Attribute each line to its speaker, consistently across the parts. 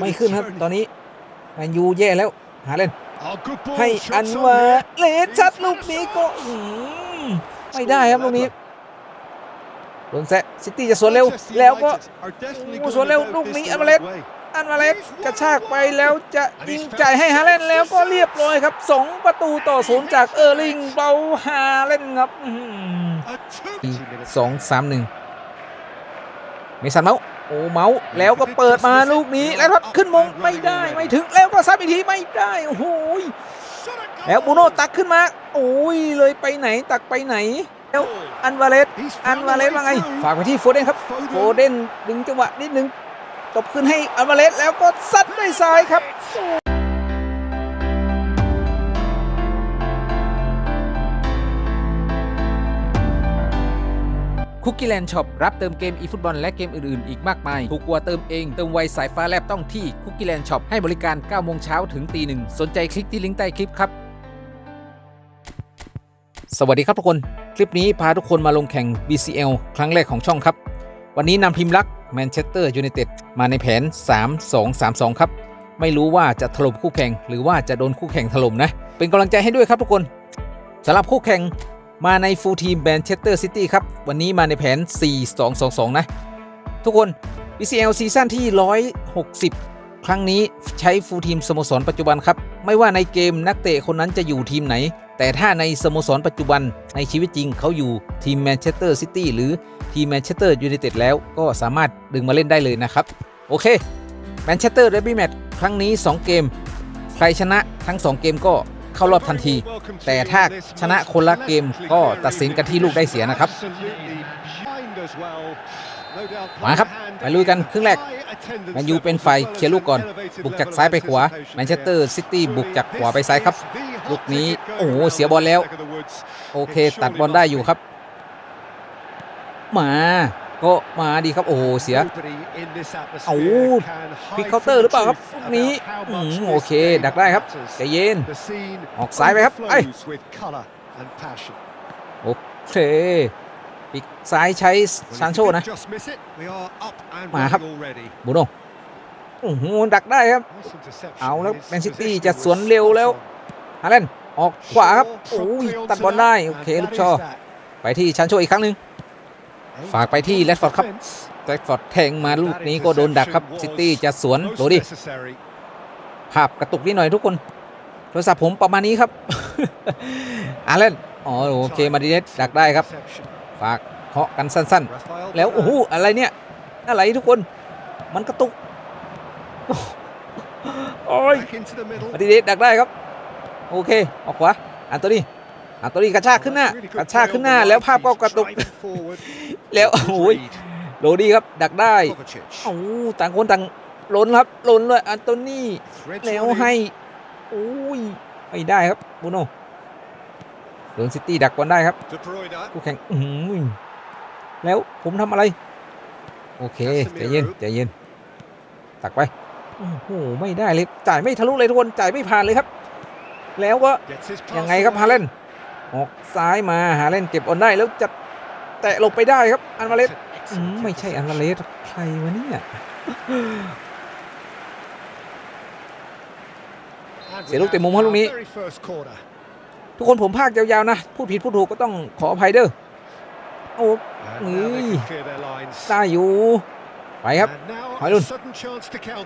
Speaker 1: ไม่ขึ้นครับ ตอนนี้แมนยูแย่แล้ว หาเล่น ให้
Speaker 2: ให้
Speaker 1: อั
Speaker 2: อั
Speaker 1: น
Speaker 2: น
Speaker 1: วา
Speaker 2: ว่า
Speaker 1: เลสชัดลูกนี้ก็อื้อหือไม่ได้ครับลูกนี้โดนแซะซิตี้จะสวนเร็ว แล้วก็
Speaker 2: โอ้สวนเร็วลูกนี้อันมาเลส
Speaker 1: อันวาเลสกระชากไปแล้วจะยิงจ่ายให้ฮาเลนแล้วก็เรียบร้อยครับสองประตูต่อศูนย์จากเออร์ลิงเบาฮาเลนครับอื้อหือสองสามหนึ่งเมสันเมาส์ โอ้เมาส์แล้วก็เปิดมาลูกนี้แล้วทัดขึ้นมงไม่ได้ไม่ถึงแล้วก็ซัดอีกทีไม่ได้โอ้โหยแล้วบูโน่ตักขึ้นมา โอ้ยเลยไปไหนตักไปไหนแล้วอันวาเลสอันวาเลสว่าไง ฝากไปที่โฟเดนครับโฟเดนดึงจังหวะนิดนึงตบขึ้นให้อันวาเลสแล้วก็ซัดด้วยซ้ายครับ คุกกี้แลนด์ช็อปรับเติมเกมอีฟุตบอลและเกมอื่นๆ อีกมากมาย ถูกกว่าเติมเอง เติมไวสายฟ้าแลบต้องที่คุกกี้แลนด์ช็อปให้บริการ 9 โมงเช้าถึงตีหนึ่งสนใจคลิกที่ลิงก์ใต้คลิปครับ สวัสดีครับทุกคน คลิปนี้พาทุกคนมาลงแข่ง BCL ครั้งแรกของช่องครับ วันนี้นำทีมลักแมนเชสเตอร์ยูไนเต็ดมาในแผน 3-2-3-2 ครับ ไม่รู้ว่าจะถล่มคู่แข่ง หรือว่าจะโดนคู่แข่งถล่มนะ เป็นกำลังใจให้ด้วยครับทุกคนสำหรับคู่แข่ง มาในฟูลทีมแมนเชสเตอร์ซิตี้ครับ วันนี้มาในแผน 4-2-2-2 นะ ทุกคน BCL ซีซั่นที่ 160 ครั้งนี้ใช้ฟูลทีมสโมสรปัจจุบันครับ ไม่ว่าในเกมนักเตะคนนั้นจะอยู่ทีมไหน แต่ถ้าในสโมสรปัจจุบันในชีวิตจริงเขาอยู่ทีมแมนเชสเตอร์ซิตี้หรือทีมแมนเชสเตอร์ยูไนเต็ดแล้วก็สามารถดึงมาเล่นได้เลยนะครับ โอเคแมนเชสเตอร์เดบี้แมตช์ครั้งนี้ 2 เกม ใครชนะทั้ง 2 เกมก็ เข้ารอบทันที แต่ถ้าชนะคนละเกมก็ตัดสินกันที่ลูกได้เสียนะครับ มาครับ ไปลุยกันครึ่งแรกแมนยูเป็นฝ่ายเคลียร์ลูกก่อน บุกจากซ้ายไปขวาแมนเชสเตอร์ซิตี้บุกจากขวาไปซ้ายครับ ลูกนี้ โอ้โห เสียบอลแล้ว โอเค ตัดบอลได้อยู่ครับ มา ก็มาดีครับโอ้โหเสีย
Speaker 2: เอา
Speaker 1: พลิกเคาน์เตอร์หรือเปล่าครับลูกนี้อืมโอเค ดักได้ครับใจเย็นออกซ้ายไปครับไอ้โอเคปีกซ้ายใช้ซานโชนะมาครับบูโน่โอ้โหดักได้ครับ เอาแล้วแมนซิตี้จะสวนเร็วแล้วฮาเลนด์ออกขวาครับโอ้ยตัดบอลได้ โอเค ลูกชอ ไปที่ชันโชอีกครั้งหนึ่ง ฝากไปที่แรดฟอร์ดครับแจ็คฟอร์ดแทงมาลูกนี้ก็โดนดักครับซิตี้จะสวนดูดิภาพกระตุกนิดหน่อยทุกคน โทรศัพท์ผมประมาณนี้ครับอาเลนอ๋อโอเคมาดิเนสดักได้ครับ ฝากเคาะกันสั้นๆ แล้วโอ้โหอะไรเนี่ยอะไรทุกคน มันกระตุกโอ้ยมาดิเดสดักได้ครับ โอเค ออกขวาอันโตนี่ อันโตนี่กระชากขึ้นหน้ากระชากขึ้นหน้า แล้วภาพก็กระตุก แล้วโอ้ยโรดีครับ ดักได้โอ้ต่างคนต่างล้นครับล้นเลยอันโตนี่แล้วให้โอ้ยไม่ได้ครับบูโน่โดนซิตี้ดักบอลได้ครับคู่แข่งอื้อหือแล้วผมทำอะไร โอเคใจเย็นใจเย็นตักไปโอ้โหไม่ได้เลยจ่ายไม่ทะลุเลยทุกคนจ่ายไม่ผ่านเลยครับ แล้วก็ยังไงครับฮาเลนด์ ออกซ้ายมาฮาเลนด์เก็บบอลได้แล้วจะแตะหลบไปได้ครับอันวาเลสอืมไม่ใช่อันวาเลสใครวะเนี่ยเสียลูกเตะมุมครับลูกนี้ ทุกคนผมพากยาวๆนะ พูดผิดพูดถูกก็ต้องขออภัยเด้อโอ้ได้อยู่ ไปครับหอยลุ่น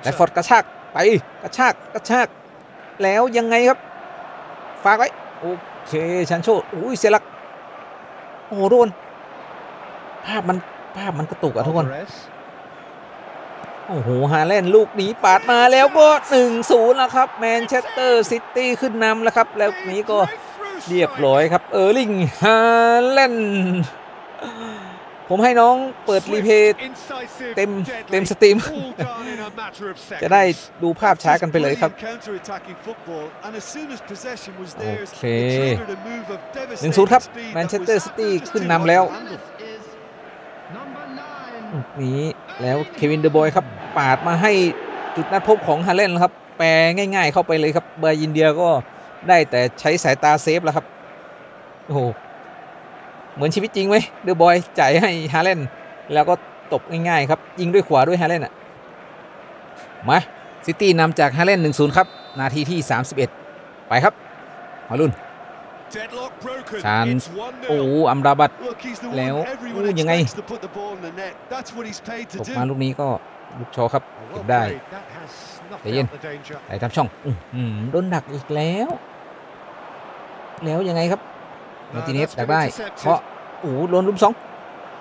Speaker 1: แต่ฟอร์ดกระชากไปกระชากกระชาก แล้วยังไงครับ ฝากไว้ โอเคชันโชอุ้ยเสียหลักโอ้โหทุกคนภาพมันภาพมันกระตุกอะทุกคนโอ้โหฮาเลนลูกนี้ปาดมาแล้วก็1นศูนย์แล้วครับแมนเชสเตอร์ซิตี้ขึ้นนำแล้วครับ แล้วนี้ก็เรียบร้อยครับ เออร์ลิงฮาเลน ผมให้น้องเปิดรีเพย์เต็มเต็มสตรีม จะได้ดูภาพช้ากันไปเลยครับ โอเคหนึ่งศูนย์ครับแมนเชสเตอร์ซิตี้ขึ้นนำแล้วลูกนี้แล้วเควินเดอะบอยครับปาดมาให้จุดนัดพบของฮาเลนด์ครับ แปรง่าย ๆ เข้าไปเลยครับเบอร์ยินเดียก็ได้แต่ใช้สายตาเซฟแล้วครับ โอ้โห เหมือนชีวิตจริงไหมเดอะบอยจ่ายให้ฮาเลนด์แล้วก็ตบง่ายๆครับ ยิงด้วยขวาด้วยฮาเลนด์อะ มาซิตี้นำจากฮาเลน1-0ครับ นาทีที่ 31 ไปครับมารุ่น
Speaker 2: Deadlock broken.
Speaker 1: Chance.
Speaker 2: It's 1-0.
Speaker 1: โอ้อัมราบัต
Speaker 2: Look, he's the one
Speaker 1: Leo.
Speaker 2: everyone
Speaker 1: Ui, ยังไง?
Speaker 2: expects to put the ball in the net. That's what he's paid to
Speaker 1: ตก
Speaker 2: do.
Speaker 1: มาลูกนี้ก็ลูกโชว์ครับ
Speaker 2: Oh,
Speaker 1: เก็
Speaker 2: well
Speaker 1: บได้
Speaker 2: played. That has snuffed
Speaker 1: Để yên.
Speaker 2: out the danger.
Speaker 1: ไหลทำช่องอื้อหือโดนดักอีกแล้ว แล้วยังไงครับ
Speaker 2: No,
Speaker 1: มาร์ติเนส
Speaker 2: that's
Speaker 1: ดัก
Speaker 2: been
Speaker 1: ได้
Speaker 2: intercepted.
Speaker 1: เคาะโอ้โหโดนลุมสอง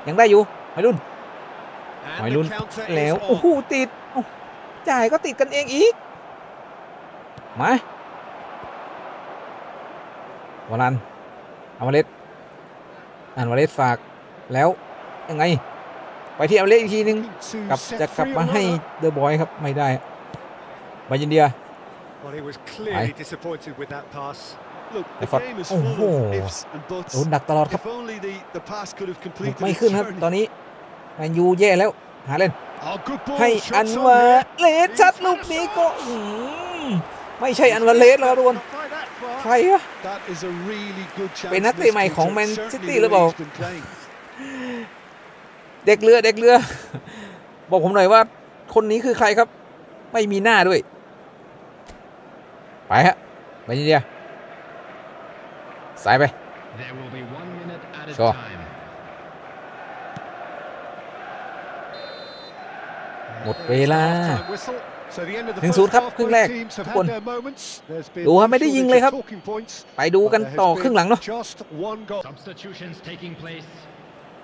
Speaker 1: ยังได้อยู่วัยรุ่น
Speaker 2: And
Speaker 1: วัย
Speaker 2: the
Speaker 1: รุ่น
Speaker 2: counter
Speaker 1: แล้ว
Speaker 2: is
Speaker 1: โอ้
Speaker 2: on.
Speaker 1: โหติดโอ้จ่ายก็ติดกันเองอีกมาวาลันอาวาเลสอันวาเลสฝากแล้วยังไง ไปที่อาวาเลสอีกทีนึง
Speaker 2: To
Speaker 1: กลับ
Speaker 2: set
Speaker 1: จะกลับ
Speaker 2: free
Speaker 1: มาให้
Speaker 2: another.
Speaker 1: เดอะบอยครับไม่ได้บายินเดีย
Speaker 2: Well, he was clearly disappointed with that pass. Look, the
Speaker 1: Effort.
Speaker 2: game is
Speaker 1: Oh,
Speaker 2: full
Speaker 1: oh.
Speaker 2: of ifs and buts.
Speaker 1: โดนดักตลอดครับ
Speaker 2: If only the, the pass could have
Speaker 1: บุก
Speaker 2: completed
Speaker 1: ไม่
Speaker 2: its
Speaker 1: ขึ้นครับ
Speaker 2: journey.
Speaker 1: ตอนนี้แมนยูแย่แล้วหาเล่น
Speaker 2: Oh, good ball.
Speaker 1: ให้
Speaker 2: Shots
Speaker 1: อัน
Speaker 2: on
Speaker 1: วา
Speaker 2: here.
Speaker 1: เลสชัดลูกนี้ก็อื้อหือไม่ใช่อันวาเลสแล้วครับทุกคน
Speaker 2: Not by that far.
Speaker 1: ใครอะ
Speaker 2: That is a really good chance
Speaker 1: เป็นนักเตะใหม่ของ
Speaker 2: missed.
Speaker 1: Man
Speaker 2: Certainly
Speaker 1: City
Speaker 2: the
Speaker 1: หรือเปล่า
Speaker 2: way he's been playing.
Speaker 1: เด็กเรือเด็กเรือ บอกผมหน่อยว่า คนนี้คือใครครับ ไม่มีหน้าด้วย ไปฮะบายินเดีย สายไป
Speaker 3: There will be one minute at a
Speaker 1: Sure.
Speaker 3: time.
Speaker 1: หมดเวลา
Speaker 2: Half-time whistle. So the end of the
Speaker 1: หนึ่ง
Speaker 2: first
Speaker 1: ศูนย์ครับ
Speaker 2: half,
Speaker 1: ครึ่ง
Speaker 2: both
Speaker 1: แรก
Speaker 2: teams have
Speaker 1: ทุกคน
Speaker 2: had their moments. There's been
Speaker 1: ดูครับ
Speaker 2: no
Speaker 1: ไม่ได้ยิง
Speaker 2: shortage
Speaker 1: เลยครับ
Speaker 2: of talking points,
Speaker 1: ไปดูกัน
Speaker 2: but there has
Speaker 1: ต่อ
Speaker 2: been
Speaker 1: ครึ่งหลังเนาะ
Speaker 2: Just one goal.
Speaker 3: Substitutions taking place.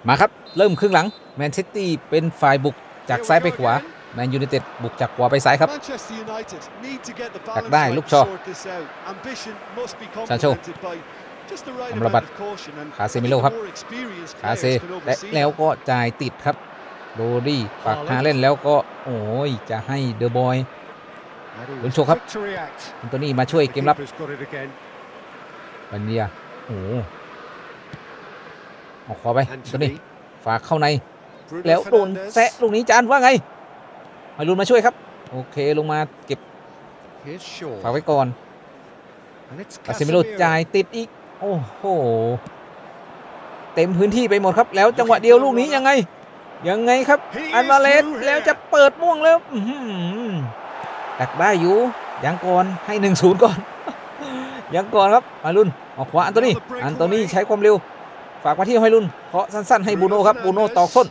Speaker 1: มาครับเริ่มครึ่งหลังแมนซิตี้เป็นฝ่ายบุกจากซ้ายไปขวาแมนยูไนเต็ดบุกจากขวาไปซ้ายครับ
Speaker 2: Manchester United need to get the
Speaker 1: ดัก
Speaker 2: balance
Speaker 1: ได้
Speaker 2: right
Speaker 1: ลูก
Speaker 2: to
Speaker 1: ชอ
Speaker 2: sort this out. Ambition must be
Speaker 1: Sancho.
Speaker 2: complemented by just the right
Speaker 1: Amrabat.
Speaker 2: amount of caution and
Speaker 1: คาเซมิโลครับ
Speaker 2: more experienced
Speaker 1: คาเซ
Speaker 2: players can
Speaker 1: และ
Speaker 2: oversee
Speaker 1: แล้ว
Speaker 2: that.
Speaker 1: ก็จ่ายติดครับโรดี้ฝากหาเล่นแล้วก็โอ้ยจะให้เดอะบอย
Speaker 2: And he
Speaker 1: ลุน
Speaker 2: was
Speaker 1: โชครับ
Speaker 2: quick to react.
Speaker 1: อันโตนี่มาช่วย
Speaker 2: The
Speaker 1: เกมรับ
Speaker 2: keeper's got it again.
Speaker 1: บันเดียโอ้โหเอาขอไปอันโตนี่
Speaker 2: Anthony.
Speaker 1: ฝากเข้าใน
Speaker 2: Bruno
Speaker 1: แล้วโดน
Speaker 2: Fernandes.
Speaker 1: แซะลูกนี้จานว่าไงมารุนมาช่วยครับ โอเคลงมาเก็บ
Speaker 2: Here's Shaw.
Speaker 1: ฝากไว้ก่อน
Speaker 2: And it's
Speaker 1: คาซิมิโล
Speaker 2: Casemiro.
Speaker 1: จ่ายติดอีก โอ้โห เต็มพื้นที่ไปหมดครับ แล้วจังหวะเดียวลูกนี้ยังไง ยังไงครับ
Speaker 2: He
Speaker 1: อันมาเลส
Speaker 2: is through
Speaker 1: แล้ว
Speaker 2: here.
Speaker 1: จะเปิดม่วงแล้วอื้อหือดักได้อยู่ยังก่อนให้หนึ่งศูนย์ก่อน ยังก่อนครับมารุนออกขวาอันโตนี่อันโตนี่ใช้ความเร็ว ฝากมาที่ให้รุนเคาะสั้นๆให้บูโน่ครับบูโน่ตอกส้น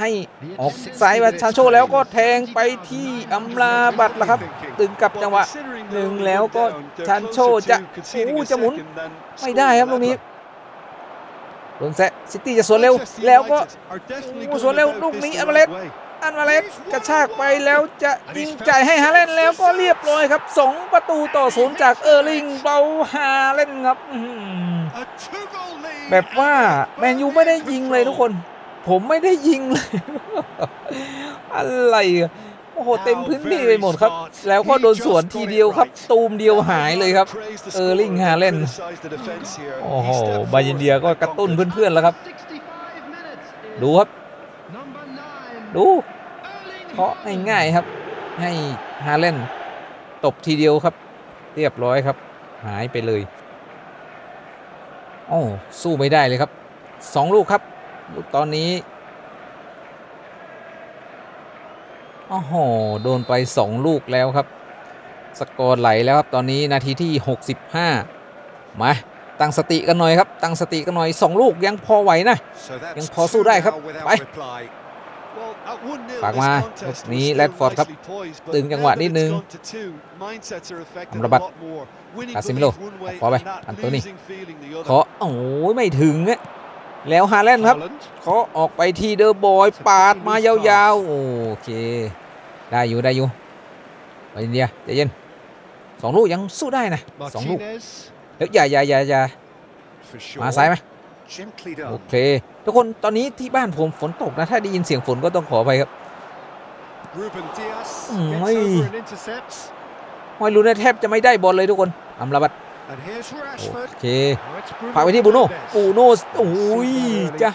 Speaker 1: ให้
Speaker 3: The
Speaker 1: ออก
Speaker 3: attendance
Speaker 1: ซ้ายมา
Speaker 3: is
Speaker 1: ชาโชแล้วก็แทงไปที่อัมลาบัตรแล้วครับ ตึงกลับจังหวะหนึ่งแล้วก็ชานโชจะโอ้จะหมุนไม่ได้ครับลูกนี้โดนแซะซิตี้จะสวนเร็วแล้วก็โอ้สวนเร็วลูกนี้อัลวาเรซอันมาเลสกระชากไปแล้วจะยิงจ่ายให้ฮาเลนแล้วก็เรียบร้อยครับสองประตูต่อศูนย์จากเออร์ลิงเบาฮาเลนครับอื้อหือแบบว่าแมนยูไม่ได้ยิงเลยทุกคน ผมไม่ได้ยิงเลย อะไรอะโอ้โหเต็มพื้นที่ไปหมดครับ แล้วก็โดนสวนทีเดียวครับ ตูมเดียวหายเลยครับ
Speaker 2: เออร์ลิงฮาเลน
Speaker 1: โอ้โหบายินเดียก็กระตุ้นเพื่อนๆแล้วครับ
Speaker 3: 65 minutes. is
Speaker 1: ดูครับ
Speaker 3: Number nine.
Speaker 1: ดู
Speaker 3: Erling
Speaker 1: เคาะง่ายๆครับ ให้ฮาเลนตบทีเดียวครับ เรียบร้อยครับ หายไปเลยโอ้สู้ไม่ได้เลยครับสองลูกครับลูก ตอนนี้โอ้โห โดนไปสองลูกแล้วครับ สกอร์ไหลแล้วครับ ตอนนี้นาทีที่ 65 มา ตั้งสติกันหน่อยครับ ตั้งสติกันหน่อยสองลูกยังพอไหวนะ ยังพอสู้ได้ครับ ไปฝากมาลูกนี้แรดฟอร์ดครับ ตึงจังหวะนิดนึง
Speaker 2: อัมรบัต
Speaker 1: คาซิมิโลขอไป อันโตนี่
Speaker 2: ข
Speaker 1: เคาะโอ้ยไม่ถึงอะ แล้วฮาแลนด์ครับเคาะออกไปที่เดอร์บอยปาดมายาวๆ โอเค ได้อยู่ได้อยู่ไปอินเดียใจเย็นสองลูกยังสู้ได้นะสองลูกเฮ้ยอย่าอย่าอย่าอย่ามาซ้ายไหมโอเค ทุกคนตอนนี้ที่บ้านผมฝนตกนะ ถ้าได้ยินเสียงฝนก็ต้องขอไปครับ
Speaker 2: อืม
Speaker 1: ไม่ฮอยลูนแทบจะไม่ได้บอลเลยทุกคนอัมราบัต โอเคฝากไปที่บูโน่บูโน่โอ้ยจ้ะ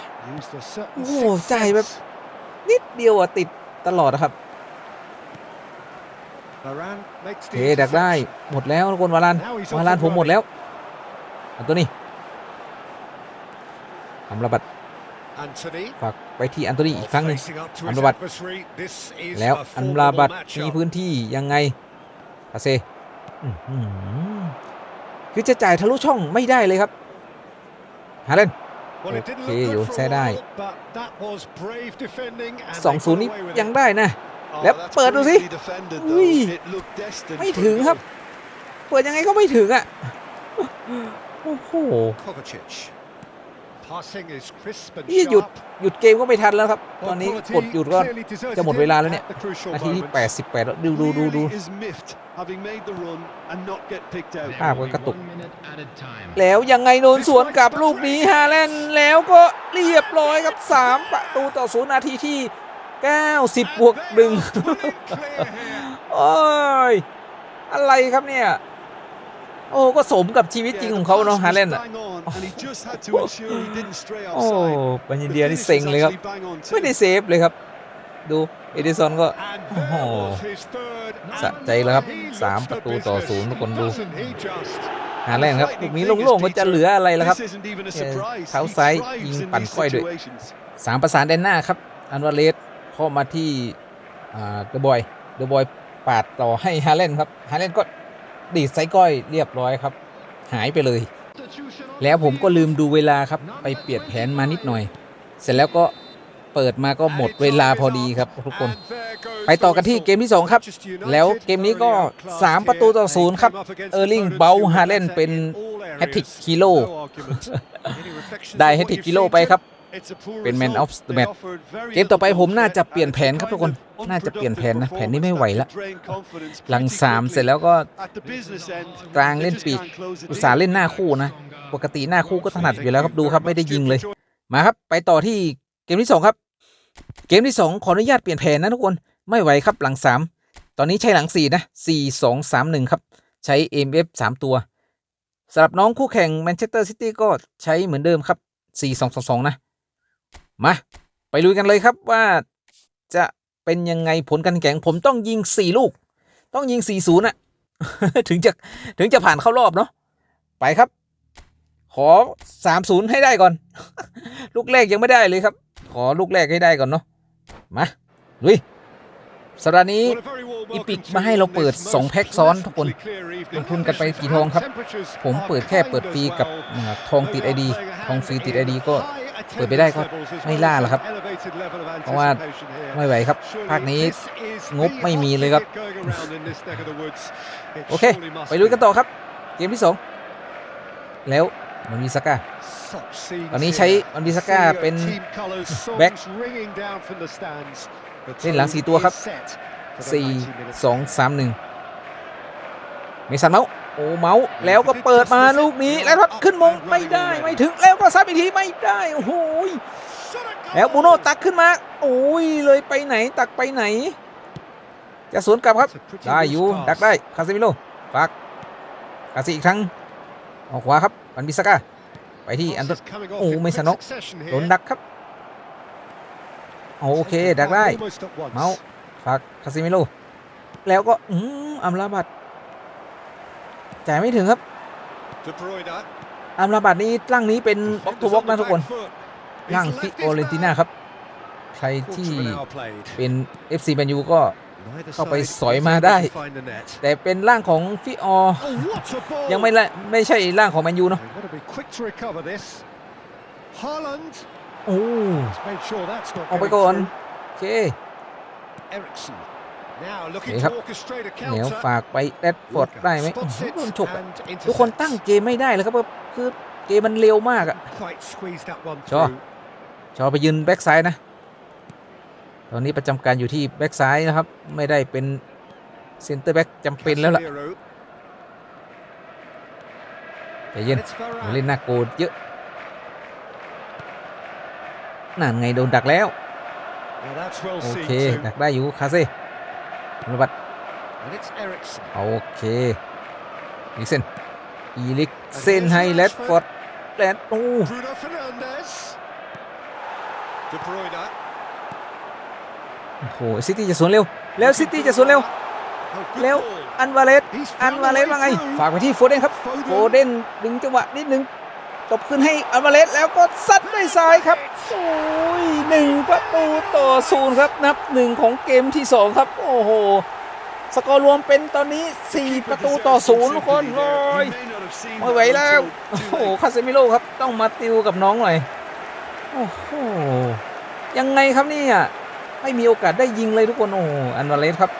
Speaker 1: โอ้โหจ่ายแบบ นิดเดียวอะติดตลอดนะครับ
Speaker 2: โอ
Speaker 1: โอเคดักได้หมดแล้วทุกคนวาลานวาลานผมหมดแล้วอันตัวนี้อัมราบัต
Speaker 2: Anthony
Speaker 1: ฝากไปที่อันโตนีอีกครั้งหนึ่ง
Speaker 2: facing up to his
Speaker 1: Amrabat.
Speaker 2: adversary. This is
Speaker 1: แล้ว
Speaker 2: a
Speaker 1: อันราบัต
Speaker 2: formidable
Speaker 1: มี
Speaker 2: matchup.
Speaker 1: พื้นที่ยังไงคาเซอื้อหือ คือจะจ่ายทะลุช่องไม่ได้เลยครับฮาเลน
Speaker 2: Well, it didn't
Speaker 1: Okay,
Speaker 2: look
Speaker 1: you'll
Speaker 2: good for
Speaker 1: say
Speaker 2: a
Speaker 1: that.
Speaker 2: while, but that was brave defending and
Speaker 1: สอง
Speaker 2: they
Speaker 1: ศูนย์
Speaker 2: got
Speaker 1: นี้
Speaker 2: away with
Speaker 1: ยัง
Speaker 2: it.
Speaker 1: ได้นะ
Speaker 4: Oh,
Speaker 1: Lep,
Speaker 4: that's
Speaker 1: ปิดดูสิ
Speaker 4: brilliantly defended, though.
Speaker 1: Ui.
Speaker 4: It looked destined
Speaker 1: ไม่
Speaker 4: for
Speaker 1: ถึง
Speaker 4: goal.
Speaker 1: ครับ เปิดยังไงก็ไม่ถึงอะโอ้โห
Speaker 2: Kovacic. Passing is crisp and
Speaker 1: นี่หยุด
Speaker 2: sharp.
Speaker 1: หยุดเกมก็ไม่ทันแล้วครับต
Speaker 2: Well,
Speaker 1: อนนี้
Speaker 2: quality
Speaker 1: กดหยุดก็
Speaker 2: clearly deserted
Speaker 1: จะหมดเวลาแล้วเนี่ย
Speaker 2: at the crucial
Speaker 1: นาทีที่
Speaker 2: moments.
Speaker 1: 88 แล้วดูดูดูดู
Speaker 4: Clearly is miffed, having made the run and not get picked out.
Speaker 3: There
Speaker 1: ภาพ
Speaker 3: will
Speaker 1: ก็
Speaker 3: be
Speaker 1: กระตุก
Speaker 3: one minute added time.
Speaker 1: แล้วยังไงโดนสวนกลับลูกนี้ฮาแลนด์แล้วก็เรียบร้อยครับ 3 ประตูต่อศูนย์นาทีที่ 90 บวกหนึ่ง
Speaker 2: And they are playing clear here.
Speaker 1: โอ้ย อะไรครับเนี่ย โอ้ก็สมกับชีวิตจริง
Speaker 4: Yeah,
Speaker 1: ของ
Speaker 4: the
Speaker 1: เขาเนาะ
Speaker 4: pass
Speaker 1: ฮา
Speaker 4: was
Speaker 1: แลนด์อะ
Speaker 4: bang on, and he just had to ensure he didn't stray
Speaker 1: โอ้
Speaker 4: outside.
Speaker 1: ปัญญา
Speaker 4: The
Speaker 1: เดียนี่
Speaker 4: finish
Speaker 1: เซ็ง
Speaker 4: was
Speaker 1: เลยครับ
Speaker 4: actually bang on
Speaker 1: ไม่
Speaker 4: too.
Speaker 1: ได้เซฟเลยครับ ดูเอดิสันก็
Speaker 2: And
Speaker 1: Oh.
Speaker 2: there was his third.
Speaker 1: สะใจแล้วครับ
Speaker 2: He looks
Speaker 1: สาม
Speaker 2: the
Speaker 1: ประตูต่อ
Speaker 2: business,
Speaker 1: ศูนย์ทุกคนดู
Speaker 2: doesn't he just?
Speaker 1: ฮาแลนด์ครับลูกนี้โล่งๆก็จะเหลืออะไรแล้วครับ
Speaker 4: This isn't even a
Speaker 1: Yeah,
Speaker 4: surprise.
Speaker 1: เท้า
Speaker 4: He
Speaker 1: ซ้าย
Speaker 4: thrives
Speaker 1: ยิง
Speaker 4: in
Speaker 1: ปั่น
Speaker 4: these
Speaker 1: ก้อยด้วย
Speaker 4: situations.
Speaker 1: สามประสานแดนหน้าครับ อันวาเลสเข้ามาที่เดอะบอยเดอะบอยปาดต่อให้ฮาเลนครับฮาเลนก็ดีดไซก้อยเรียบร้อยครับ หายไปเลย
Speaker 3: Substitution on
Speaker 1: แล้วผมก็
Speaker 3: the
Speaker 1: ลื
Speaker 3: field.
Speaker 1: มดูเวลาครับ ไปเปลี่ยนแผนมานิดหน่อย เสร็จแล้วก็ เปิดมาก็หมดเวลาพอดีครับทุกคน ไปต่อกันที่เกมที่ 2 ครับ แล้วเกมนี้ก็ 3 ประตูต่อศูนย์ครับ เออร์ลิงเบ
Speaker 2: ล
Speaker 1: ฮาเลนเป็นแฮตติกคิโลได้แฮตติกคิโลไปครับ
Speaker 4: เป็น
Speaker 1: แมนอ
Speaker 4: อ
Speaker 1: ฟเดอะ
Speaker 4: แมต
Speaker 1: เกมต่อไปผมน่าจะเปลี่ยนแผนครับทุกคน น่าจะเปลี่ยนแผนนะ แผนนี้ไม่ไหวละ หลังสามเสร็จแล้วก็กลางเล่นปีก อุตสาห์เล่นหน้าคู่นะ ปกติหน้าคู่ก็ถนัดอยู่แล้วครับ ดูครับไม่ได้ยิงเลย มาครับ ไปต่อที่เกมที่สองครับ เกมที่ 2 ขออนุญาตเปลี่ยนแผนนะทุกคน ไม่ไหวครับหลัง 3 ตอนนี้ใช้หลัง 4 นะ 4 2 3 1 ครับ ใช้ MF 3 ตัวสำหรับน้องคู่แข่งแมนเชสเตอร์ซิตี้ก็ใช้เหมือนเดิมครับ 4 2 2 2 นะ มา ไปลุยกันเลยครับว่าจะเป็นยังไงผลการแข่งผมต้องยิง 4 ลูก ต้องยิง 4 0น่ะถึงจะถึงจะผ่านเข้ารอบเนาะไปครับ ขอ 3-0 ให้ได้ก่อน ลูกแรกยังไม่ได้เลยครับ อลูกแรกให้ได้ก่อนเนาะมาลุยสัปดาห์นี้อีพิกมาให้เราเปิด 2 แพ็คซ้อนทุกคนลงทุนกันไปกี่ทองครับ ผมเปิดแค่เปิดฟรีกับทองติดไอดีทองฟรีติดไอดีก็เปิดไปได้ก็ไม่ล่าหรอกครับ เพราะว่าไม่ไหวครับ ภาคนี้งบไม่มีเลยครับ โอเค ไปลุยกันต่อครับ เกมที่ 2 แล้วมันมีสก้า ตอนนี้ใช้อันดิสก้าเป็นแบ็คเล่นหลังสี่ตัวครับ 4 2 3 1 เมสันเมาส์โอ้เมาส์แล้วก็เปิดมาลูกนี้แล้วทัดขึ้นมงไม่ได้ไม่ถึงแล้วก็ซับอีกทีไม่ได้โอ้โหยแล้วบูโน่ตักขึ้นมา โอ้ยเลยไปไหนตักไปไหน จะสวนกลับครับได้อยู่ดักได้คาเซมิโลฝากคาซิอีกครั้งออกขวาครับปันบิสก้า ไปที่อันโตโอ้ไม่สนกโดนดักครับโอเคดักได้เมาส์ฝากคาซิมิโลแล้วก็อืมอัมราบัตจ่ายไม่ถึงครับอัมราบัตนี้ร่างนี้เป็นบล็อกทูบล็อกนะทุกคนร่างฟิโอเรนติน่าครับ ใครที่เป็น FC แมนยูก็ เข้าไปสอยมาได้ แต่เป็นร่างของฟิออยังไม่ละไม่ใช่ร่างของแมนยูเนาะ
Speaker 2: Haaland
Speaker 1: โอ้
Speaker 2: has made sure that's not
Speaker 1: ออกไป
Speaker 2: going
Speaker 1: ก่อน
Speaker 2: through.
Speaker 1: โอเค
Speaker 2: Ericsson now looking
Speaker 1: นี่
Speaker 2: to
Speaker 1: ครับ
Speaker 2: orchestrate a
Speaker 1: เหนียว
Speaker 2: counter.
Speaker 1: ฝากไปแรดฟอร์ดได้ไหม
Speaker 2: Spots it
Speaker 1: โดนฉกอะ
Speaker 2: and
Speaker 1: ทุกคนตั้ง
Speaker 2: intercepts.
Speaker 1: เกมไม่ได้เลยครับคือเกมมันเร็วมากอะ
Speaker 2: Quite squeezed that one
Speaker 1: Sure.
Speaker 2: through.
Speaker 1: ชอไปยืนแบ็กซ้ายนะ ตอนนี้ประจำการอยู่ที่แบ็กซ้ายนะครับ ไม่ได้เป็นเซนเตอร์แบ็กจำเป็นแล้วล่ะใจเย็น
Speaker 2: It's
Speaker 1: อย่าเล่นหน้าโกดเยอะนั่นไงโดนดักแล้ว โอเค ดักได้อยู่คาเซ่ระบัด
Speaker 2: And it's Ericsson.
Speaker 1: โอเคอีลิกเซนอีลิกเซนให้แรดฟอร์ดแรดโอ้
Speaker 2: Bruno Fernandes. De Bruyne.
Speaker 1: โหซิตี้จะสวนเร็ว แล้วซิตี้จะสวนเร็ว
Speaker 2: Oh, good
Speaker 1: แล้ว
Speaker 2: ball.
Speaker 1: อันวาเลส
Speaker 2: He's
Speaker 1: อัน
Speaker 2: found
Speaker 1: วา
Speaker 2: a
Speaker 1: เลส
Speaker 2: way
Speaker 1: ว่าไง
Speaker 2: through.
Speaker 1: ฝากไปที่โฟเดนครับ โฟ
Speaker 2: Foden.
Speaker 1: เดนดึงจังหวะนิดนึงตบขึ้นให้อัลมาเลสแล้วก็ซัดด้วยซ้ายครับโอ้ยหนึ่งประตูต่อศูนย์ครับ นับหนึ่งของเกมที่สองครับ โอ้โห สกอร์รวมเป็นตอนนี้ 4 ประตูต่อศูนย์ทุกคนเลยไม่ไหวแล้ว โอ้โห คาเซมิโร่ครับ ต้องมาติวกับน้องหน่อย โอ้โห ยังไงครับเนี่ย ไม่มีโอกาสได้ยิงเลยทุกคน โอ้อันวาเลสครับ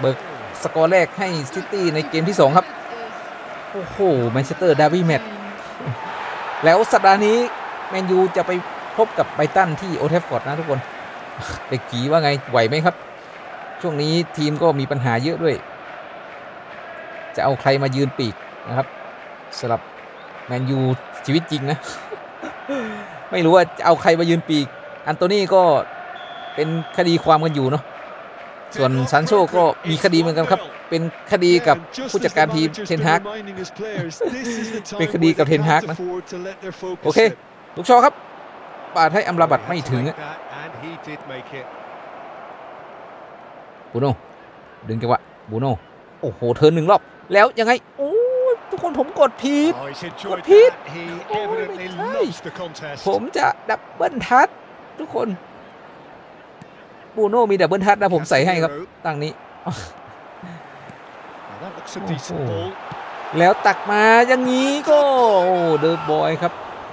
Speaker 1: เบิกสกอร์แรกให้ซิตี้ในเกมที่ 2 ครับ โอ้โหแมนเชสเตอร์ดาร์บี้แมตช์แล้วสัปดาห์นี้แมนยูจะไปพบกับไบตันที่โอเทฟฟอร์ดนะทุกคนเด็กกีว่าไงไหวไหมครับ ช่วงนี้ทีมก็มีปัญหาเยอะด้วย จะเอาใครมายืนปีกนะครับสำหรับแมนยูชีวิตจริงนะ ไม่รู้ว่าจะเอาใครมายืนปีก อันโตนี่ก็ เป็นคดีความกันอยู่เนาะส่วนซันโชก็มีคดีเหมือนกันครับ เป็นคดีกับผู้จัดการทีมเทนฮากเป็นคดีกับเทนฮากนะโอเคลูกชอครับปาดให้อัมราบัตไม่ถึงอะ
Speaker 2: And he did make it.
Speaker 1: บูโน่ดึงจังหวะบูโน่โอ้โหเทิร์นหนึ่งรอบ แล้วยังไงโอ้ยทุกคนผมกดผิด
Speaker 2: Oh, he's enjoyed
Speaker 1: Pete.
Speaker 2: that. He
Speaker 1: Oh,
Speaker 2: evidently
Speaker 1: my
Speaker 2: loves the contest.
Speaker 1: ผมจะดับเบิลทัชทุกคน บูโน่มีดับเบิลทัชนะผมใส่ให้ครับตั้งนี้
Speaker 2: Now that looks a
Speaker 1: Oh,
Speaker 2: decent
Speaker 1: oh.
Speaker 2: ball.
Speaker 1: แล้วตักมาอย่างนี้ก็โอ้เดอะบอยครับ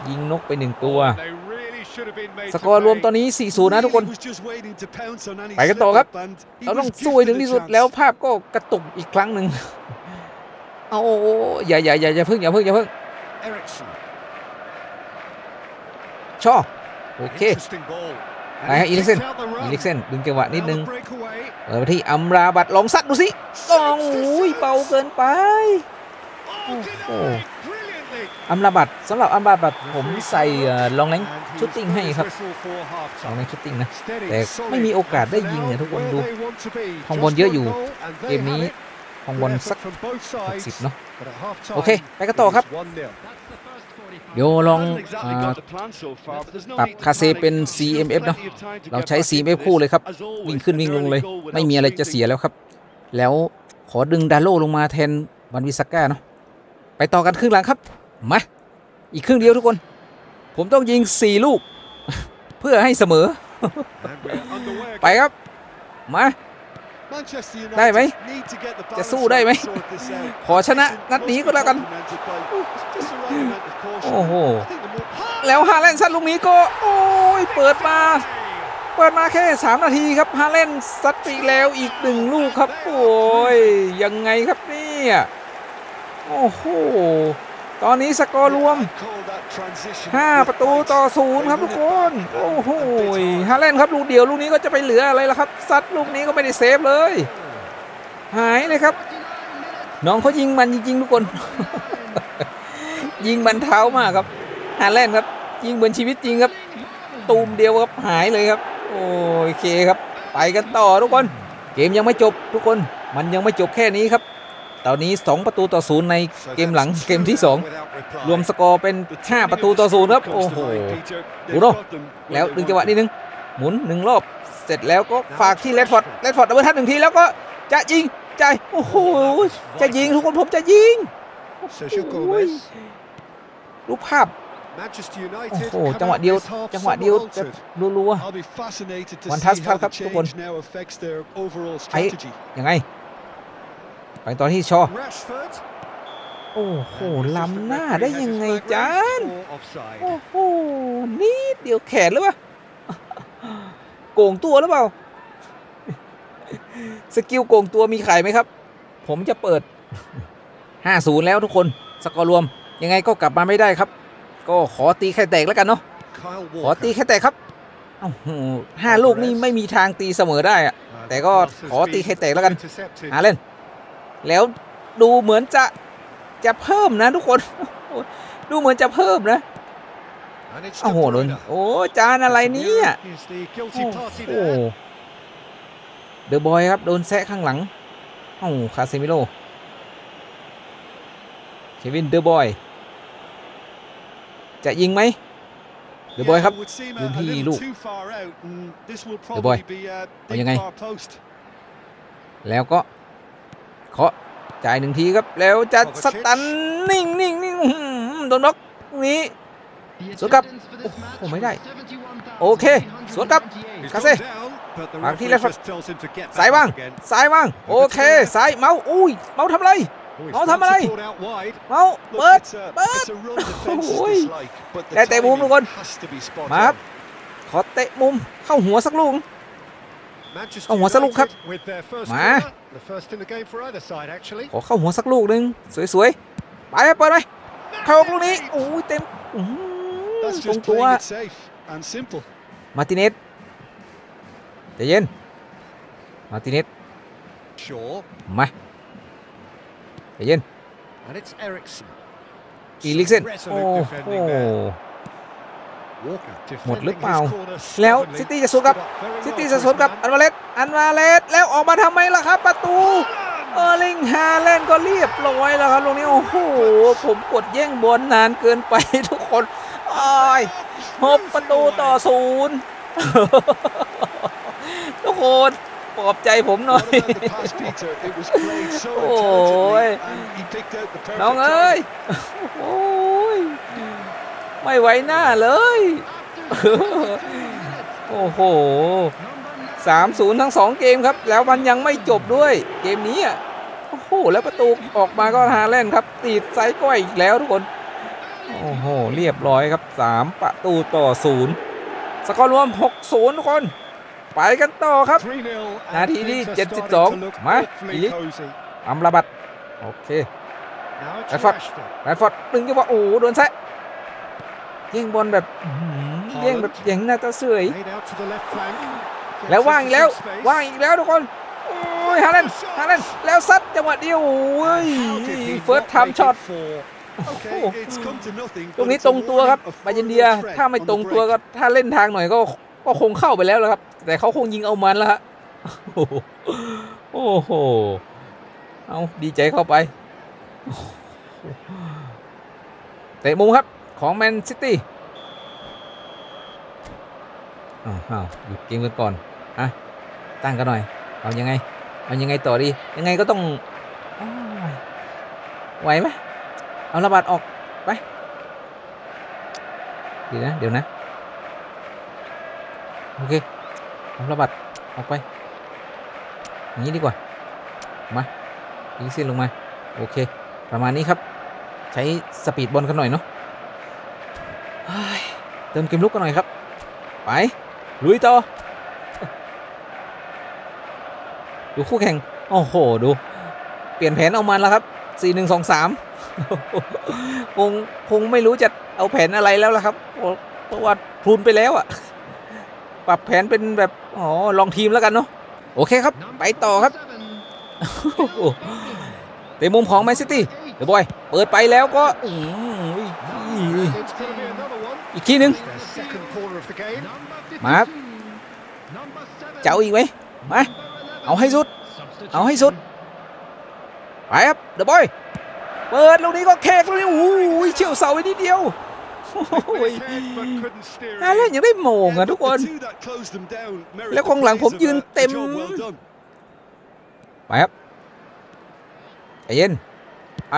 Speaker 1: ยิงนกไปหนึ่งตัว
Speaker 2: They really should have been made
Speaker 1: ส
Speaker 2: to
Speaker 1: กอร์รวม
Speaker 2: pay.
Speaker 1: ตอนนี้ 4-0 นะทุกคน ไป
Speaker 4: ไป
Speaker 1: กั
Speaker 4: กันน
Speaker 1: ต่
Speaker 4: ต่
Speaker 1: อ
Speaker 4: อ
Speaker 1: ค
Speaker 4: ค
Speaker 1: รั
Speaker 4: รับบ
Speaker 1: เรา
Speaker 4: เรา
Speaker 1: ต้
Speaker 4: ต้
Speaker 1: อ
Speaker 4: องง
Speaker 1: สู้
Speaker 4: สู้
Speaker 1: ให้
Speaker 4: ให้
Speaker 1: ถึ
Speaker 4: ถึ
Speaker 1: ง
Speaker 4: ง
Speaker 1: ที่
Speaker 4: ที่
Speaker 1: สุ
Speaker 4: สุ
Speaker 1: ด
Speaker 4: ด
Speaker 1: แล้
Speaker 4: แล้วว
Speaker 1: ภาพก็กระตุกอีกครั้งหนึ่งเอาโอ้อย่าอย่าอย่าอย่าเพิ่งอย่าเพิ่งอย่าเพิ่ง
Speaker 2: Ericsson.
Speaker 1: ชอโอเค
Speaker 2: Interesting ball. And
Speaker 1: Này,
Speaker 2: he
Speaker 1: Eriksen.
Speaker 2: picked out the run.
Speaker 1: อีลิกเซนดึงจังหวะนิด
Speaker 2: Now
Speaker 1: นึง
Speaker 2: the breakaway.
Speaker 1: เปิดไปที่อัมราบัตลองซัดดูสิโอ้ยเบาเกินไป
Speaker 2: Oh,
Speaker 1: Oh.
Speaker 2: denied brilliantly.
Speaker 1: อัมราบัตสำหรับอัมราบัตผมใส่ลองแรง
Speaker 2: And he's
Speaker 1: ชุดติ้งให้ครับ
Speaker 2: whistle for half
Speaker 1: ลอง
Speaker 2: time.
Speaker 1: แรงชุดติ้งนะ
Speaker 2: Steady,
Speaker 1: แต่
Speaker 2: solid,
Speaker 1: ไม่มีโอกาส
Speaker 2: and
Speaker 1: ได้
Speaker 2: for
Speaker 1: ยิง
Speaker 2: now,
Speaker 1: เนี่ยทุกคน
Speaker 2: where
Speaker 1: ดู
Speaker 2: they want to be.
Speaker 1: ของ
Speaker 2: Just
Speaker 1: บอลเยอะ
Speaker 2: one
Speaker 1: อยู่
Speaker 2: goal, and
Speaker 1: เก
Speaker 2: they
Speaker 1: มนี้
Speaker 2: have it.
Speaker 1: ของบอล
Speaker 2: Good
Speaker 1: สัก
Speaker 2: effort from both sides,
Speaker 1: 60เนาะ
Speaker 2: but at half time,
Speaker 1: โอเคไปกันต่อครับ
Speaker 2: it is 1-0.
Speaker 1: เดี๋ยวลองอ่าปรับคาเซเป็น CMF เนอะเราใช้ CMF คู่เลยครับ วิ่งขึ้นวิ่งลงเลย ไม่มีอะไรจะเสียแล้วครับ แล้วขอดึงดาโลลงมาแทนวันวิสก้าเนาะไปต่อกันครึ่งหลังครับ มา อีกครึ่งเดียวทุกคน ผมต้องยิง 4 ลูก เพื่อให้เสมอ
Speaker 2: And we're underway
Speaker 1: ไปครับ มาได้ไหม จะสู้ได้ไหม ขอชนะนัดนี้ก็แล้วกัน โอ้โห แล้วฮาแลนซัดลูกนี้ก็ โอ้ย เปิดมา เปิดมาแค่ 3 นาทีครับฮาแลนซัดไปแล้วอีกหนึ่งลูกครับ โอ้ย ยังไงครับเนี่ยโอ้โห ตอนนี้สกอร์รวม 5 ประตูต่อศูนย์ครับทุกคน โอ้โหฮาแลนครับลูกเดียวลูกนี้ก็จะไปเหลืออะไรล่ะครับ ซัดลูกนี้ก็ไม่ได้เซฟเลย หายเลยครับ น้องเขายิงมันจริงๆทุกคน ยิงมันเท้ามากครับฮาแลนด์ครับ ยิงเหมือนชีวิตจริงครับ ตูมเดียวครับหายเลยครับ โอเคครับ ไปกันต่อทุกคน เกมยังไม่จบทุกคนมันยังไม่จบแค่นี้ครับ ตอนนี้ 2 ประตูต่อศูนย์ในเกมหลังเกมที่ 2 รวมสกอร์เป็น 5 ประตูต่อศูนย์ครับ โอ้โหบูโน่แล้วดึงจังหวะนิดนึง หมุนหนึ่งรอบ เสร็จแล้วก็ฝากที่เลดฟอร์ดเลดฟอร์ดดับเบิลทัชหนึ่งทีแล้วก็จะยิงใจโอ้โห จะยิงทุกคนผมจะยิง รูปภาพ
Speaker 2: Manchester
Speaker 1: โอ้
Speaker 2: United
Speaker 1: โห
Speaker 2: come
Speaker 1: จังหวะ
Speaker 2: out
Speaker 1: เดียว
Speaker 2: this half
Speaker 1: จังหวะเดียว
Speaker 2: somewhat
Speaker 1: จะ
Speaker 2: altered.
Speaker 1: รัว
Speaker 4: วัน
Speaker 1: ทั
Speaker 4: ทั
Speaker 1: ส
Speaker 4: ส
Speaker 1: ครั
Speaker 4: ครับบ
Speaker 1: ทุ
Speaker 4: ทุ
Speaker 1: ก
Speaker 4: ก
Speaker 1: ค
Speaker 4: คนน
Speaker 1: ๆยังไง ไปต่อที่ชอ
Speaker 2: Rashford.
Speaker 1: โอ้โห
Speaker 2: And the
Speaker 1: ล้ำ
Speaker 2: assistant
Speaker 1: หน้า
Speaker 2: referee
Speaker 1: ได้
Speaker 2: has
Speaker 1: ยัง
Speaker 2: his
Speaker 1: ไง
Speaker 2: flag
Speaker 1: จาน
Speaker 2: raised for offside.
Speaker 1: โอ้โหนิดเดียวแขนหรือเปล่าโกงตัวหรือเปล่า สกิลโกงตัวมีขายไหมครับ ผมจะเปิด 5-0 แล้วทุกคน สกอร์รวม ยังไงก็กลับมาไม่ได้ครับ ก็ขอตีไข่แตกแล้วกันเนาะขอตี
Speaker 2: Walker.
Speaker 1: ไข่แตกครับห้าลูกนี่ไม่มีทางตีเสมอได้อะแต่ก็ขอตี
Speaker 2: been
Speaker 1: ไข่แตกแล้วกัน
Speaker 2: intercepted.
Speaker 1: หาเล่น แล้วดูเหมือนจะจะเพิ่มนะทุกคน ดูเหมือนจะเพิ่มนะโอ้โหโดนโอ้จานอะไรเนี่ยโอ้โหเดอะบอยครับ โดนแซะข้างหลังโอ้คาเซมิโลเควินเดอะบอย จะยิงไหมเดอะบอยครับ
Speaker 4: ยืนที่ลูก
Speaker 1: The boy เอายังไง แล้วก็เคาะจ่ายหนึ่งทีครับ แล้วจะสตันนิ่งนิ่งนิ่งโดนบล็อกนี้สวนกลับโอ้โหไม่ได้ โอเค สวนกลับ
Speaker 2: He's
Speaker 1: Casi.
Speaker 2: gone down, but the
Speaker 1: Mark, he
Speaker 2: referee
Speaker 1: left
Speaker 2: just tells him to get
Speaker 1: ซ้าย
Speaker 2: back
Speaker 1: บ้าง
Speaker 2: up again.
Speaker 1: ซ้ายบ้างโอเคซ้ายเมาอุ้ยเมาทำอะไร
Speaker 2: Oh, he's
Speaker 1: Mau
Speaker 2: once
Speaker 1: thăm ở đây.
Speaker 2: pulled out wide.
Speaker 1: เมาส์
Speaker 4: Look,
Speaker 1: เปิด
Speaker 4: it's a,
Speaker 1: Bớt.
Speaker 4: it's a run defence
Speaker 1: Ôi.
Speaker 4: is dislike, but the
Speaker 1: Để tay buông
Speaker 4: timing
Speaker 1: luôn con.
Speaker 4: has to be spot
Speaker 1: Mà
Speaker 4: on.
Speaker 1: ขอเตะมุมเข้าหัวสักลูก
Speaker 2: Manchester
Speaker 1: เอาหัวสรุปครับ
Speaker 2: United with their first
Speaker 1: มา
Speaker 2: corner, the first in the game for either side actually.
Speaker 1: ขอเข้าหัวสักลูกหนึ่งสวยๆไปเปิดไปเข้าลูกนี้โอ้ยเต็มอื้อหือ
Speaker 4: That's
Speaker 1: ตรง
Speaker 4: just
Speaker 1: ตัว
Speaker 4: playing it safe and simple.
Speaker 1: มาร์ติเนสใจเย็นมาร์ติเนส
Speaker 2: Shaw
Speaker 1: มา ใจเย็น
Speaker 2: and it's Ericsson.
Speaker 1: อีลิกเซน
Speaker 2: Resolute
Speaker 1: โอ้โห
Speaker 2: defending there.
Speaker 4: Walker.
Speaker 1: หมดหรือ
Speaker 2: Defending
Speaker 1: เปล่า
Speaker 2: his corner
Speaker 1: แล้ว
Speaker 2: stubbornly.
Speaker 1: ซิตี้จะสวนกลับ
Speaker 2: Stood up very
Speaker 1: ซิ
Speaker 2: well
Speaker 1: ตี้
Speaker 2: for
Speaker 1: จะ
Speaker 2: his
Speaker 1: สวนกลับ
Speaker 2: man.
Speaker 1: อันวาเลสอันวาเลสแล้วออกมาทำไมล่ะครับ ประตู เออร์ลิงฮาแลนด์ก็เรียบร้อยแล้วครับตรงนี้ โอ้โห ผมกดแย่งบอลนานเกินไป ทุกคนอ้ายหกประตูต่อศูนย์ ทุกคน ปลอบใจผมหน่อย
Speaker 4: What about the pass, Peter? It was played so
Speaker 1: Ôi.
Speaker 4: intelligently and he picked out the perfect
Speaker 1: น้องเอ้ย
Speaker 4: timing.
Speaker 1: โอ้ย ไม่ไหวหน้าเลย โอ้โหสามศูนย์ทั้งสองเกมครับ แล้วมันยังไม่จบด้วยเกมนี้อะโอ้โห แล้วประตูออกมาก็ฮาแลนด์ครับ ตีดไซส์ก้อยอีกแล้วทุกคน โอ้โห เรียบร้อยครับสามประตูต่อศูนย์สกอร์รวม6-0ทุกคน ไปกันต่อครับ
Speaker 2: 3-0 and
Speaker 1: นาทีที่
Speaker 2: things are starting
Speaker 1: 72
Speaker 2: to look
Speaker 1: มา
Speaker 2: awfully
Speaker 1: อีลิก
Speaker 2: cosy.
Speaker 1: อัมราบัตโอเค
Speaker 2: Now it's
Speaker 1: Rashford.
Speaker 2: Rashford.
Speaker 1: แรดฟอร์ดดึงจังหวะโอ้โหโดนแซะเย่งบอลแบบอื้อหือเย่งแบบเย่งหน้าตาเสย
Speaker 2: Laid out to the left flank.
Speaker 1: แล้วว่างอีกแล้ว
Speaker 2: Gets into some space.
Speaker 1: ว่างอีกแล้วทุกคนโอ้ยฮาเลนฮาเลนแล้วซัดจังหวะเดียวโอ้ย
Speaker 2: How did he
Speaker 1: เฟิร์ส
Speaker 2: not
Speaker 1: ไทม์
Speaker 2: make
Speaker 1: ช็อต
Speaker 2: it four?
Speaker 4: Okay, it's come to nothing.
Speaker 1: ตรง
Speaker 4: but
Speaker 1: นี้
Speaker 4: it's
Speaker 1: ต
Speaker 4: a
Speaker 1: รงตัวครับ
Speaker 4: warning of
Speaker 1: บาเยนเดีย
Speaker 4: further threat
Speaker 1: ถ้าไม่
Speaker 4: on
Speaker 1: ต
Speaker 4: the
Speaker 1: รงตัว
Speaker 4: break.
Speaker 1: ก็ถ้าเล่นทางหน่อยก็ ก็คงเข้าไปแล้วละครับ แต่เขาคงยิงเอามันแล้วฮะโอ้โหโอ้โห เอาดีใจเข้าไปเตะมุมครับของแมนซิตี้อ้าวอ้าหยุดเกมกันก่อนอะตั้งกันหน่อย เอายังไง เอายังไงต่อดี ยังไงก็ต้องไหวไหมเอาระบาดออกไปดีนะ เดี๋ยวนะ โอเคเอาระบาดออกไป อย่างนี้ดีกว่า มายิงเส้นลงมา โอเค ประมาณนี้ครับ ใช้สปีดบอลกันหน่อยเนาะเติมเกมลุกกันหน่อยครับ ไป ลุยต่อ ดูคู่แข่ง โอ้โห ดู เปลี่ยนแผนเอามันแล้วครับ 4 1 2 3 คง คงไม่รู้จะเอาแผนอะไรแล้วล่ะครับ เพราะว่าพรุนไปแล้วอะป รับแผนเป็นแบบอ๋อลองทีมแล้วกันเนาะโอเคครับ ไปต่อครับโอ้โหเตะมุมของแมนซิตี้เดี๋ยวบอยเปิดไปแล้วก็อื้อหือ
Speaker 2: It's going to be another one.
Speaker 1: อีกทีหนึ่ง
Speaker 2: Their second corner of the game.
Speaker 1: มาครับจะเอาอีกไหมมาเอาให้สุด เอาให้สุด ไปครับเดี๋ยวบอย เปิดลูกนี้ก็แขกลูกนี้โอ้ยเฉียวเสาไปนิดเดียว โอ้ย
Speaker 2: With his head, but couldn't steer
Speaker 1: น่า
Speaker 2: it
Speaker 1: เล่น
Speaker 2: in.
Speaker 1: ยังได้โมง
Speaker 4: Yeah,
Speaker 1: อะ
Speaker 4: but
Speaker 1: ทุกคน
Speaker 4: the two that closed them down merit
Speaker 1: แล้ว
Speaker 4: the
Speaker 1: ของหลังผม
Speaker 4: praise
Speaker 1: ยืน
Speaker 4: of a- a
Speaker 1: เต็ม
Speaker 4: job well done.
Speaker 1: ไปครับใจเย็นไอ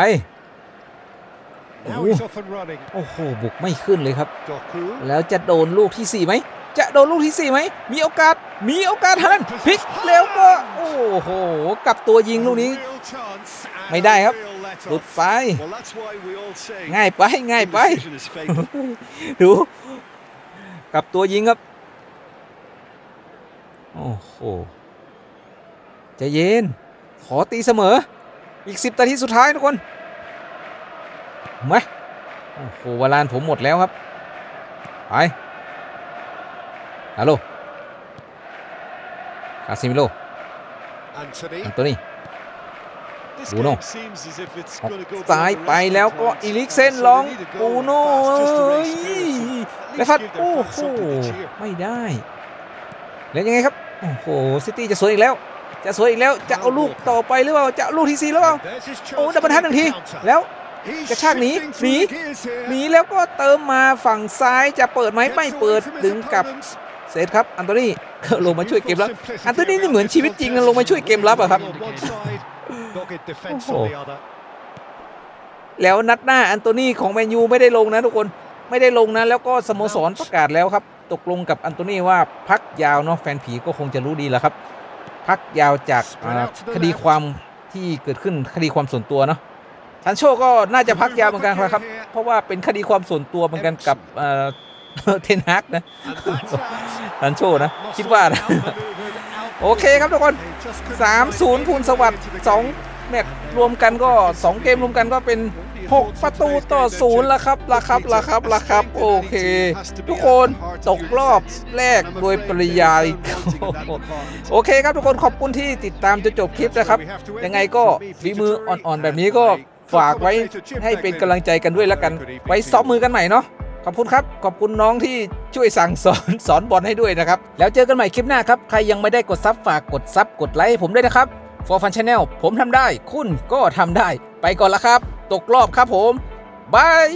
Speaker 2: Now
Speaker 1: Ủa.
Speaker 2: he's off and running.
Speaker 1: โอ้โห บุกไม่ขึ้นเลยครับ
Speaker 2: Doku.
Speaker 1: แล้วจะโดนลูกที่สี่ไหม จะโดนลูกที่สี่ไหม มีโอกาส มีโอกาสทันพลิกแล้วก็ โอ้โห กลับตัวยิงลูกนี้
Speaker 2: A real chance and
Speaker 1: ไม่ได้ครับ
Speaker 2: a real let
Speaker 1: หลุด
Speaker 2: off.
Speaker 1: ไป
Speaker 4: Well, that's why we all say
Speaker 1: ง่ายไปง่ายไป
Speaker 4: decision is fatal.
Speaker 1: ดูกลับตัวยิงครับ โอ้โหใจเย็น ขอตีเสมอ อีกสิบนาทีสุดท้ายทุกคนมาโอ้โหวาลานผมหมดแล้วครับ ไปฮัลโหลคาซิมิโล
Speaker 2: Anthony.
Speaker 1: อันตัวนี้
Speaker 4: This
Speaker 1: Bruno.
Speaker 4: game seems as if it's
Speaker 1: ออก
Speaker 4: gonna go
Speaker 1: ซ้าย
Speaker 4: beyond
Speaker 1: ไป
Speaker 4: the
Speaker 1: แล้ว
Speaker 4: rest
Speaker 1: ก็
Speaker 4: of the
Speaker 1: อี
Speaker 4: points.
Speaker 1: ลิก
Speaker 4: And
Speaker 1: เซน
Speaker 4: so
Speaker 1: ลอง
Speaker 4: they need to
Speaker 1: ปู
Speaker 4: go
Speaker 1: โน่
Speaker 4: fast just to
Speaker 1: เอ้
Speaker 4: raise
Speaker 1: ย
Speaker 4: spirits. At
Speaker 1: และ
Speaker 4: least
Speaker 1: ฟัด
Speaker 4: give
Speaker 1: โอ้
Speaker 4: their
Speaker 1: โห
Speaker 4: fans something to cheer.
Speaker 1: ไม่ได้แล้วยังไงครับโอ้โหซิตี้จะสวยอีกแล้วจะสวยอีกแล้วจะเอาลูกต่อไปหรือเปล่าจะเอาลูกที่สี่หรือเปล่า
Speaker 2: There's his
Speaker 1: โอ้
Speaker 2: chance
Speaker 1: ดับเบิล
Speaker 2: to
Speaker 1: ทัชหนึ่งที
Speaker 2: counter.
Speaker 1: แล้ว
Speaker 2: He's
Speaker 1: กระชากหนี
Speaker 2: shifting
Speaker 1: หนี
Speaker 2: through the gears here.
Speaker 1: หนีแล้วก็เติมมาฝั่งซ้ายจะเปิดไหม
Speaker 2: Gets
Speaker 1: ไม่
Speaker 2: away
Speaker 1: เปิด
Speaker 2: from his
Speaker 1: ดึงกลับ
Speaker 2: opponents.
Speaker 1: เซตครับอันโตนี่ลงมาช่วยเกมรับ
Speaker 2: Youthful simplicity
Speaker 1: อันโตนี่นี่
Speaker 2: around
Speaker 1: เหมือน
Speaker 2: this
Speaker 1: ชีวิตจริงนะ
Speaker 2: contest.
Speaker 1: ลงมาช่วยเกมรับอะครับ
Speaker 2: On one side, dogged defense
Speaker 1: Oh.
Speaker 2: on the other.
Speaker 1: แล้วนัดหน้าอันโตนี่ของแมนยูไม่ได้ลงนะทุกคนไม่ได้ลงนะแล้วก็สโมสรประกาศแล้วครับตกลงกับอันโตนี่ว่าพักยาวเนาะแฟนผีก็คงจะรู้ดีแหล้วครับ พักยาวจากอ่าคดีความที่เกิดขึ้นคดีความส่วนตัวเนาะซันโชก็น่าจะพักยาวเหมือนกันครับ เพราะว่าเป็นคดีความส่วนตัวเหมือนกันกับเอ่อเทนฮักนะ
Speaker 2: And that's that.
Speaker 1: ซันโชนะคิดว่านะ โอเคครับทุกคน 3-0พูนสวัสดิ์2แมตช์รวมกันก็ 2 เกมรวมกันก็เป็น 6 ประตูต่อศูนย์ล้วครับละครับละครับละครับ โอเค ทุกคนตกรอบแรกโดยปริยาย โอเคครับทุกคนขอบคุณที่ติดตามจนจบคลิปนะครับ ยังไงก็ฝีมืออ่อนๆแบบนี้ก็ฝากไว้ให้เป็นกำลังใจกันด้วยแล้วกัน ไว้ซ้อมมือกันใหม่เนาะ ขอบคุณครับ ขอบคุณน้องที่ช่วยสั่งสอนสอนบอลให้ด้วยนะครับ แล้วเจอกันใหม่คลิปหน้าครับ ใครยังไม่ได้กดซับฝากกดซับกดไลค์ให้ผมด้วยนะครับ For Fun Channel ผมทำได้ คุณก็ทำได้ ไปก่อนละครับ ตกรอบครับผมบาย